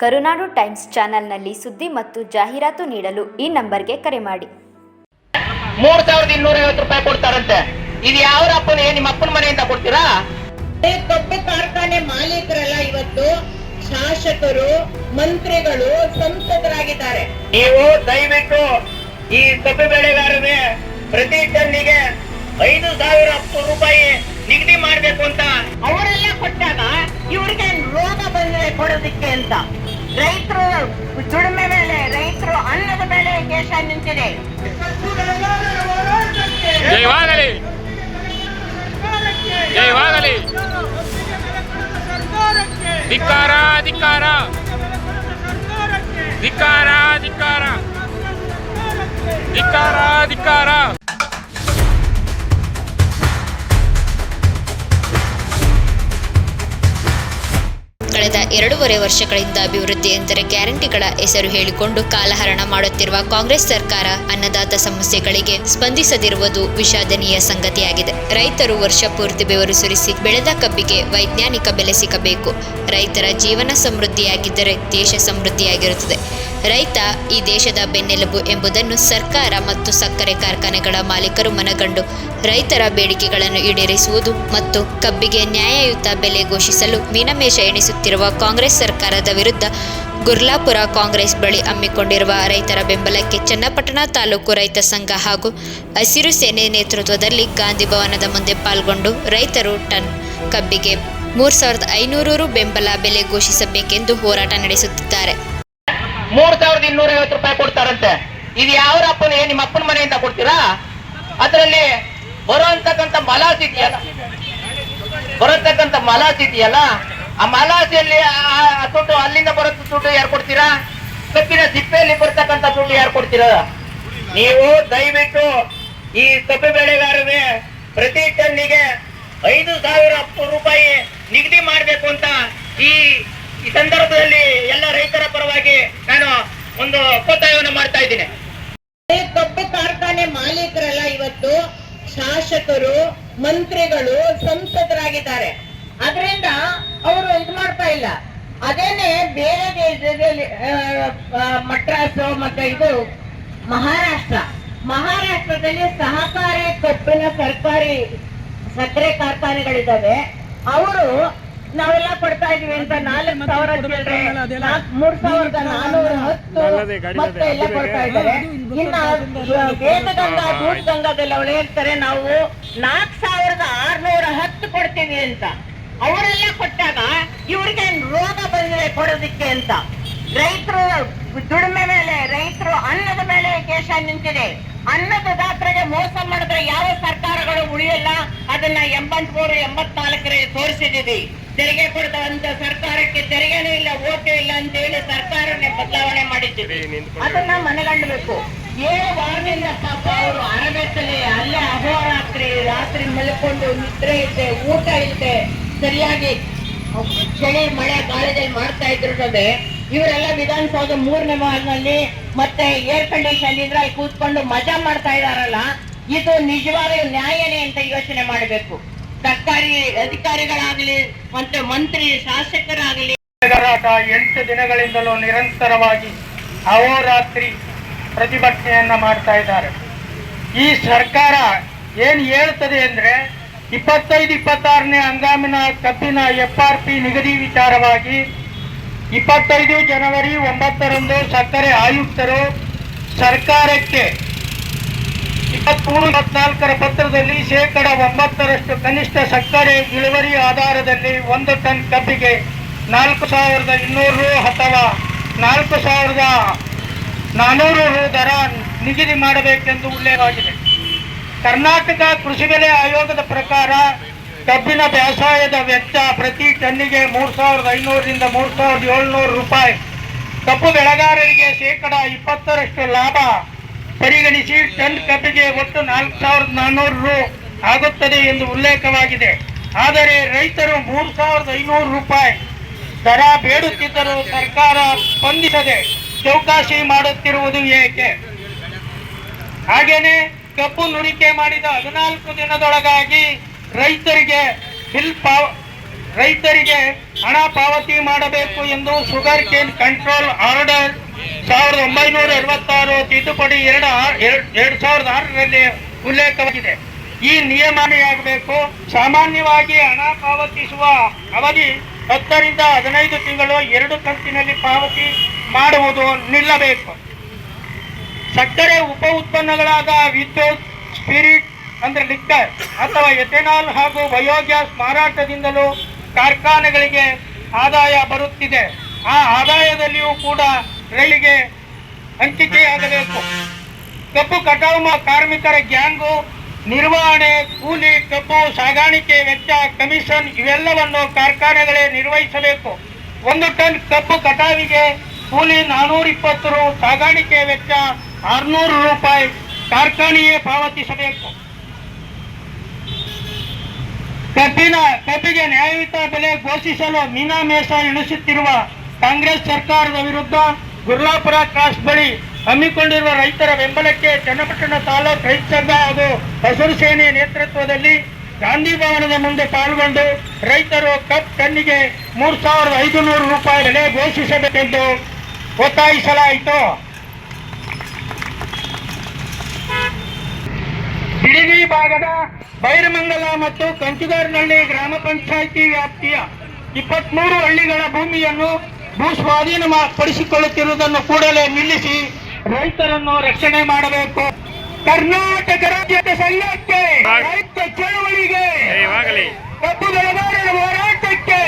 ಕರುನಾಡು times ಚಾನೆಲ್ನಲ್ಲಿ ಸುದ್ದಿ ಮತ್ತು ಜಾಹೀರಾತು ನೀಡಲು ಈ ನಂಬರ್ಗೆ ಕರೆ ಮಾಡಿ. ಮೂರ್ ಸಾವಿರದ ಇನ್ನೂರ ಐವತ್ತು ರೂಪಾಯಿ ಕೊಡ್ತಾರಂತೆ. ಇದು ಯಾವ ಅಪ್ಪನ ನಿಮ್ಮ ಅಪ್ಪನ ಮನೆಯಿಂದ ಕೊಡ್ತೀರಾ? ಕಬ್ಬು ಕಾರ್ಖಾನೆ ಮಾಲೀಕರೆಲ್ಲ ಇವತ್ತು ಶಾಸಕರು ಮಂತ್ರಿಗಳು ಸಂಸದರಾಗಿದ್ದಾರೆ. ನೀವು ದಯವಿಟ್ಟು ಈ ಕಬ್ಬು ಬೆಳೆಗಾರರಿಗೆ ಪ್ರತಿ ಟನ್ನಿಗೆ ಐದು ಸಾವಿರ ರೂಪಾಯಿ ನಿಗದಿ ಮಾಡ್ಬೇಕು ಅಂತ ಅವರೆಲ್ಲ ಕೊಟ್ಟಾಗ ಇವ್ರಿಗೆ ರೋಗ ಬಂದ್ರೆ ಕೊಡೋದಿಕ್ಕೆ ಅಂತ. ರೈತರು ದುಡಿಮೆ ಮೇಲೆ, ರೈತರು ಅನ್ನದ ಮೇಲೆ ದೇಶ ನಿಂತಿದೆ. ಜಯವಾಗಲಿ ಜಯವಾಗಲಿ ಧಿಕ್ಕಾರ ಧಿಕ್ಕಾರ. ಧಿಕ್ಕಾರ ಧಿಕ್ಕಾರ. ಧಿಕ್ಕಾರ ಧಿಕ್ಕಾರ. ಎರಡೂವರೆ ವರ್ಷಗಳಿಂದ ಅಭಿವೃದ್ಧಿ ಎಂದರೆ ಗ್ಯಾರಂಟಿಗಳ ಹೆಸರು ಹೇಳಿಕೊಂಡು ಕಾಲಹರಣ ಮಾಡುತ್ತಿರುವ ಕಾಂಗ್ರೆಸ್ ಸರ್ಕಾರ ಅನ್ನದಾತ ಸಮಸ್ಯೆಗಳಿಗೆ ಸ್ಪಂದಿಸದಿರುವುದು ವಿಷಾದನೀಯ ಸಂಗತಿಯಾಗಿದೆ. ರೈತರು ವರ್ಷ ಪೂರ್ತಿ ಬೆವರು ಸುರಿಸಿ ಬೆಳೆದ ಕಬ್ಬಿಗೆ ವೈಜ್ಞಾನಿಕ ಬೆಲೆ ಸಿಗಬೇಕು ರೈತರ ಜೀವನ ಸಮೃದ್ಧಿಯಾಗಿದ್ದರೆ ದೇಶ ಸಮೃದ್ಧಿಯಾಗಿರುತ್ತದೆ. ರೈತ ಈ ದೇಶದ ಬೆನ್ನೆಲುಬು ಎಂಬುದನ್ನು ಸರ್ಕಾರ ಮತ್ತು ಸಕ್ಕರೆ ಕಾರ್ಖಾನೆಗಳ ಮಾಲೀಕರು ಮನಗಂಡು ರೈತರ ಬೇಡಿಕೆಗಳನ್ನು ಈಡೇರಿಸುವುದು ಮತ್ತು ಕಬ್ಬಿಗೆ ನ್ಯಾಯಯುತ ಬೆಲೆ ಘೋಷಿಸಲು ಮೀನಮೇಷ ಎಣಿಸುತ್ತಿರುವ ಕಾಂಗ್ರೆಸ್ ಸರ್ಕಾರದ ವಿರುದ್ಧ ಗುರ್ಲಾಪುರ ಕಾಂಗ್ರೆಸ್ ಬಳಿ ಹಮ್ಮಿಕೊಂಡಿರುವ ರೈತರ ಬೆಂಬಲಕ್ಕೆ ಚನ್ನಪಟ್ಟಣ ತಾಲೂಕು ರೈತ ಸಂಘ ಹಾಗೂ ಹಸಿರು ಸೇನೆ ನೇತೃತ್ವದಲ್ಲಿ ಗಾಂಧಿ ಭವನದ ಮುಂದೆ ಪಾಲ್ಗೊಂಡು ರೈತರು ಟನ್ ಕಬ್ಬಿಗೆ ಮೂರು ಸಾವಿರದ ಐನೂರು ರು ಬೆಂಬಲ ಬೆಲೆ ಘೋಷಿಸಬೇಕೆಂದು ಹೋರಾಟ ನಡೆಸುತ್ತಿದ್ದಾರೆ. ಮೂರ್ ಸಾವಿರದ ಇನ್ನೂರ ಐವತ್ತು ರೂಪಾಯಿ ಕೊಡ್ತಾರಂತೆ. ಇದು ಯಾವ ಅಪ್ಪನ ನಿಮ್ಮ ಅಪ್ಪನ ಮನೆಯಿಂದ ಕೊಡ್ತೀರಾ? ಅದರಲ್ಲಿ ಬರುವಂತಕ್ಕಂತ ಮಲಾಸ್ ಇದೆಯಲ್ಲ ಬರತಕ್ಕಂತ ಮಲಾಸ್ ಇದೆಯಲ್ಲ ಆ ಮಲಾಸಿಯಲ್ಲಿ ದುಡ್ಡು ಅಲ್ಲಿಂದ ಬರೋ ದುಡ್ಡು ಯಾರು ಕೊಡ್ತೀರಾ? ಕಬ್ಬಿನ ಸಿಪ್ಪೆಯಲ್ಲಿ ಬರ್ತಕ್ಕಂತ ದುಡ್ಡು ಯಾರು ಕೊಡ್ತೀರಾ? ನೀವು ದಯವಿಟ್ಟು ಈ ಕಬ್ಬು ಬೆಳೆಗಾರರಿಗೆ ಪ್ರತಿ ಟನ್ನಿಗೆ ಐದು ಸಾವಿರ ರೂಪಾಯಿ ನಿಗದಿ ಮಾಡಬೇಕು ಅಂತ ಈ ಈ ಸಂದರ್ಭದಲ್ಲಿ ಎಲ್ಲ ರೈತರ ಪರವಾಗಿ ನಾನು ಒಂದು ಒತ್ತಾಯವನ್ನು ಮಾಡ್ತಾ ಇದ್ದೀನಿ. ಕಬ್ಬು ಕಾರ್ಖಾನೆ ಮಾಲೀಕರೆಲ್ಲ ಇವತ್ತು ಶಾಸಕರು, ಮಂತ್ರಿಗಳು ಸಂಸದರಾಗಿದ್ದಾರೆ. ಅದರಿಂದ ಅವರು ಇದು ಮಾಡ್ತಾ ಇಲ್ಲ. ಅದೇನೆ ಬೇರೆ ದೇಶದಲ್ಲಿ ಮಡ್ರಾಸು ಮತ್ತೆ ಇದು ಮಹಾರಾಷ್ಟ್ರ. ಮಹಾರಾಷ್ಟ್ರದಲ್ಲಿ ಸಹಕಾರಿ ಕಬ್ಬಿನ ಸರ್ಕಾರಿ ಸಕ್ಕರೆ ಕಾರ್ಖಾನೆಗಳಿದ್ದಾವೆ. ಅವರು ನಾವೆಲ್ಲ ಕೊಡ್ತಾ ಇದೀವಿ ಅಂತ ನಾಲ್ಕು ಸಾವಿರ ಕೇಳಿದ್ರೆ ಮೂರ್ ಸಾವಿರದ ನಾನೂರ ಹತ್ತು ಮತ್ತೆ ಎಲ್ಲ ಕೊಡ್ತಾ ಇದ್ದಾರೆ. ಇನ್ನ ವೇದಗಂಗಾ ದೂಧಗಂಗಾದಲ್ಲಿ ಅವಳು ಹೇಳ್ತಾರೆ ನಾವು ನಾಲ್ಕ್ ಸಾವಿರದ ಆರ್ನೂರ ಹತ್ತು ಕೊಡ್ತೀವಿ ಅಂತ. ಅವರೆಲ್ಲ ಕೊಟ್ಟಾಗ ಇವ್ರಿಗೆ ರೋಗ ಬಂದಿದೆ ಕೊಡೋದಿಕ್ಕೆ ಅಂತ. ರೈತರು ದುಡಿಮೆ ಮೇಲೆ ರೈತರು ಅನ್ನದ ಮೇಲೆ ಕೇಶ ನಿಂತಿದೆ. ಅನ್ನದ ದಾತ್ರಿಗೆ ಮೋಸ ಮಾಡಿದ್ರೆ ಯಾವ ಸರ್ಕಾರಗಳು ಉಳಿಯಲ್ಲ? ಅದನ್ನ ಎಂಬತ್ಮೂರು ಎಂಬತ್ನಾಲ್ಕರಲ್ಲಿ ತೋರಿಸಿದೀವಿ ತೆರಿಗೆ ಕೊಡ್ತವಂತ ಸರ್ಕಾರಕ್ಕೆ ತೆರಿಗೆನೂ ಇಲ್ಲ ಓಟು ಇಲ್ಲ ಅಂತ ಹೇಳಿ ಸರ್ಕಾರನೇ ಬದಲಾವಣೆ ಮಾಡಿದ್ದೀವಿ. ಅದನ್ನ ಮನಗಂಡಬೇಕು. ಏಳು ವಾರದಿಂದ ಪಾಪ ಅವರು ಅರಬೆತ್ತಲೆ ಅಲ್ಲೇ ಅಹೋರಾತ್ರಿ ರಾತ್ರಿ ಮಲ್ಕೊಂಡು ನಿದ್ರೆ ಇದ್ದೆ ಊಟ ಇದ್ದೆ ಸರಿಯಾಗಿ ಚಳಿ ಮಳೆ ಗಾಳಿದಲ್ಲಿ ಮಾಡ್ತಾ ಇದ್ರು ಇವರೆಲ್ಲ ವಿಧಾನಸೌಧ ಮೂರನೇ ಮಾರ್ನಲ್ಲಿ ಮತ್ತೆ ಏರ್ ಕಂಡೀಷನ್ ಇದ್ರಲ್ಲಿ ಕೂತ್ಕೊಂಡು ಮಜಾ ಮಾಡ್ತಾ ಇದಾರಲ್ಲ, ಇದು ನಿಜವಾದ ನ್ಯಾಯನೇ ಅಂತ ಯೋಚನೆ ಮಾಡಬೇಕು. ಸರ್ಕಾರಿ ಅಧಿಕಾರಿಗಳಾಗಲಿ, ಮತ್ತೆ ಮಂತ್ರಿ, ಶಾಸಕರಾಗಲಿ. ಎಂಟು ದಿನಗಳಿಂದಲೂ ನಿರಂತರವಾಗಿ ಅಹೋರಾತ್ರಿ ಪ್ರತಿಭಟನೆಯನ್ನ ಮಾಡ್ತಾ ಇದ್ದಾರೆ. ಈ ಸರ್ಕಾರ ಏನ್ ಹೇಳ್ತದೆ ಅಂದ್ರೆ, ಇಪ್ಪತ್ತೈದು, ಇಪ್ಪತ್ತಾರನೇ ಹಂಗಾಮಿನ ಕಬ್ಬಿನ ಎಫ್ ಆರ್ ಪಿ ನಿಗದಿ ವಿಚಾರವಾಗಿ ಇಪ್ಪತ್ತೈದು ಜನವರಿ ಒಂಬತ್ತರಂದು ಸಕ್ಕರೆ ಆಯುಕ್ತರು ಸರ್ಕಾರಕ್ಕೆ ಇಪ್ಪತ್ಮೂರು ಇಪ್ಪತ್ನಾಲ್ಕರ ಪತ್ರದಲ್ಲಿ ಶೇಕಡ ಒಂಬತ್ತರಷ್ಟು ಕನಿಷ್ಠ ಸಕ್ಕರೆ ಇಳುವರಿ ಆಧಾರದಲ್ಲಿ ಒಂದು ಟನ್ ಕಬ್ಬಿಗೆ ನಾಲ್ಕು ಸಾವಿರದ ಇನ್ನೂರು ರು ಅಥವಾ ನಾಲ್ಕು ಸಾವಿರದ ನಾನೂರು ರು ದರ ನಿಗದಿ ಮಾಡಬೇಕೆಂದು ಉಲ್ಲೇಖವಾಗಿದೆ. ಕರ್ನಾಟಕ ಕೃಷಿ ಬೆಲೆ ಆಯೋಗದ ಪ್ರಕಾರ ಕಬ್ಬಿನ ಬೇಸಾಯದ ವೆಚ್ಚ ಪ್ರತಿ ಟನ್ನಿಗೆ ಮೂರು ಸಾವಿರದ ಐನೂರರಿಂದ ಮೂರು ಸಾವಿರದ ಏಳ್ನೂರು ರೂಪಾಯಿ. ಕಬ್ಬು ಬೆಳೆಗಾರರಿಗೆ ಶೇಕಡ ಇಪ್ಪತ್ತರಷ್ಟು ಲಾಭ. ಪರಿಗಣಿಸಿ ಟನ್ ಕಬ್ಬಿಗೆ ಒಟ್ಟು ನಾಲ್ಕು ಸಾವಿರದ ನಾನ್ನೂರು ರು ಆಗುತ್ತದೆ ಎಂದು ಉಲ್ಲೇಖವಾಗಿದೆ. ಆದರೆ ರೈತರು ಮೂರು ಸಾವಿರದ ಐನೂರು ರೂಪಾಯಿ ದರ ಬೇಡುತ್ತಿದ್ದರೂ ಸರ್ಕಾರ ಸ್ಪಂದಿಸದೆ ಚೌಕಾಸಿ ಮಾಡುತ್ತಿರುವುದು ಏಕೆ? ಹಾಗೇನೆ ಕಬ್ಬು ನುಣಿಕೆ ಮಾಡಿದ ಹದಿನಾಲ್ಕು ದಿನದೊಳಗಾಗಿ ರೈತರಿಗೆ ಬಿಲ್ ಪಾವ ರೈತರಿಗೆ ಹಣ ಪಾವತಿ ಮಾಡಬೇಕು ಎಂದು ಶುಗರ್ ಕೇನ್ ಕಂಟ್ರೋಲ್ ಆರ್ಡರ್ ಸಾವಿರದ ಒಂಬೈನೂರ ಅರವತ್ತಾರು ತಿದ್ದುಪಡಿ ಎರಡು ಎರಡು ಸಾವಿರದ ಆರರಲ್ಲಿ ಉಲ್ಲೇಖವಾಗಿದೆ. ಈ ನಿಯಮನೆಯಾಗಬೇಕು ಸಾಮಾನ್ಯವಾಗಿ ಹಣ ಪಾವತಿಸುವ ಅವಧಿ ಹತ್ತರಿಂದ ಹದಿನೈದು ತಿಂಗಳು, ಎರಡು ಕಂತಿನಲ್ಲಿ ಪಾವತಿ ಮಾಡುವುದು ನಿಲ್ಲಬೇಕು. ಸಕ್ಕರೆ ಉಪ ಉತ್ಪನ್ನಗಳಾದ ವಿದ್ಯುತ್ ಸ್ಪಿರಿಟ್ ಅಂದ್ರೆ ಲಿಕ್ಕರ್ ಅಥವಾ ಎಥೆನಾಲ್ ಹಾಗೂ ಬಯೋಗ್ಯಾಸ್ ಮಾರಾಟದಿಂದಲೂ ಕಾರ್ಖಾನೆಗಳಿಗೆ ಆದಾಯ ಬರುತ್ತಿದೆ. ಆ ಆದಾಯದಲ್ಲಿಯೂ ಕೂಡ ರೈಲಿಗೆ ಹಂಚಿಕೆಯಾಗಬೇಕು ಕಬ್ಬು ಕಟಾವು ಕಾರ್ಮಿಕರ ಗ್ಯಾಂಗು, ನಿರ್ವಹಣೆ, ಕೂಲಿ, ಕಬ್ಬು, ಸಾಗಾಣಿಕೆ, ವೆಚ್ಚ, ಕಮಿಷನ್ ಇವೆಲ್ಲವನ್ನು ಕಾರ್ಖಾನೆಗಳೇ ನಿರ್ವಹಿಸಬೇಕು. ಒಂದು ಟನ್ ಕಬ್ಬು ಕಟಾವಿಗೆ ಕೂಲಿ ನಾನೂರ ಇಪ್ಪತ್ತು ರು, ಸಾಗಾಣಿಕೆ ವೆಚ್ಚ ಆರ್ನೂರು ರೂಪಾಯಿ ಕಾರ್ಖಾನೆಯೇ ಪಾವತಿಸಬೇಕು. ಕಬ್ಬಿನ, ಕಬ್ಬಿಗೆ ನ್ಯಾಯಯುತ ಬೆಲೆ ಘೋಷಿಸಲು ಮೀನಾಮೇಷ ಎಣಿಸುತ್ತಿರುವ ಕಾಂಗ್ರೆಸ್ ಸರ್ಕಾರದ ವಿರುದ್ಧ ಗುರ್ಲಾಪುರ ಕ್ರಾಸ್ ಬಳಿ ಹಮ್ಮಿಕೊಂಡಿರುವ ರೈತರ ಬೆಂಬಲಕ್ಕೆ ಚನ್ನಪಟ್ಟಣ ತಾಲೂಕ್ ರೈತ ಸಂಘ ಹಾಗೂ ಹಸಿರು ಸೇನೆ ನೇತೃತ್ವದಲ್ಲಿ ಗಾಂಧಿ ಭವನದ ಮುಂದೆ ಪಾಲ್ಗೊಂಡು ರೈತರು ಕಪ್ ಟನ್ನಿಗೆ ಮೂರು ಸಾವಿರದ ಐದುನೂರು ರೂಪಾಯಿ ಬೆಲೆ ಘೋಷಿಸಬೇಕೆಂದು ಒತ್ತಾಯಿಸಲಾಯಿತು. ಬಿಳಿಗಿ ಭಾಗದ ಬೈರಮಂಗಲ ಮತ್ತು ಕಂಚುಗಾರನಹಳ್ಳಿ ಗ್ರಾಮ ಪಂಚಾಯಿತಿ ವ್ಯಾಪ್ತಿಯ ಇಪ್ಪತ್ಮೂರು ಹಳ್ಳಿಗಳ ಭೂಮಿಯನ್ನು ಭೂ ಸ್ವಾಧೀನ ಪಡಿಸಿಕೊಳ್ಳುತ್ತಿರುವುದನ್ನು ಕೂಡಲೇ ನಿಲ್ಲಿಸಿ ರೈತರನ್ನು ರಕ್ಷಣೆ ಮಾಡಬೇಕು. ಕರ್ನಾಟಕ ರಾಜ್ಯದ ಸಂಘಕ್ಕೆ ರೈತ ಚಳವಳಿಗೆ ಕಬ್ಬು ಬೆಳೆಗಾರರ ಹೋರಾಟಕ್ಕೆ